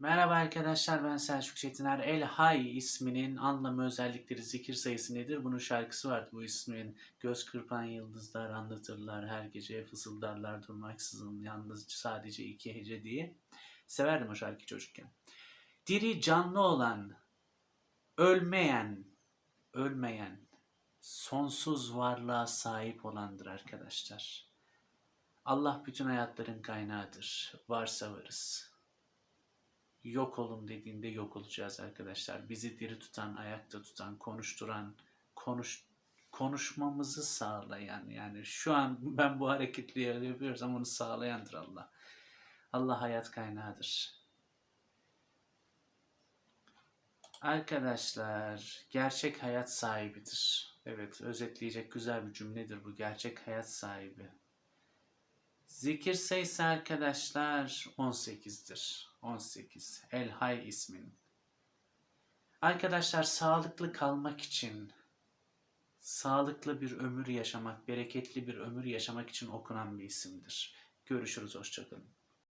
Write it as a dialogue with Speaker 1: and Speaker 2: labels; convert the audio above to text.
Speaker 1: Merhaba arkadaşlar ben Selçuk Çetiner. El Hay isminin anlamı özellikleri zikir sayısı nedir? Bunun şarkısı vardı bu ismin. Göz kırpan yıldızlar anlatırlar her gece fısıldarlar durmaksızın yalnız sadece iki hece diye. Severdim o şarkıyı çocukken. Diri canlı olan, ölmeyen, ölmeyen, sonsuz varlığa sahip olandır arkadaşlar. Allah bütün hayatların kaynağıdır. Varsa varız yok olun dediğinde yok olacağız arkadaşlar. Bizi diri tutan, ayakta tutan, konuşturan, konuş konuşmamızı sağlayan yani şu an ben bu hareketli yapıyorsam onu sağlayandır Allah. Allah hayat kaynağıdır. Arkadaşlar, gerçek hayat sahibidir. Evet, özetleyecek güzel bir cümledir bu. Gerçek hayat sahibi. Zikir sayısı arkadaşlar 18'dir. 18. El Hay ismin. Arkadaşlar sağlıklı kalmak için, sağlıklı bir ömür yaşamak, bereketli bir ömür yaşamak için okunan bir isimdir. Görüşürüz, hoşçakalın.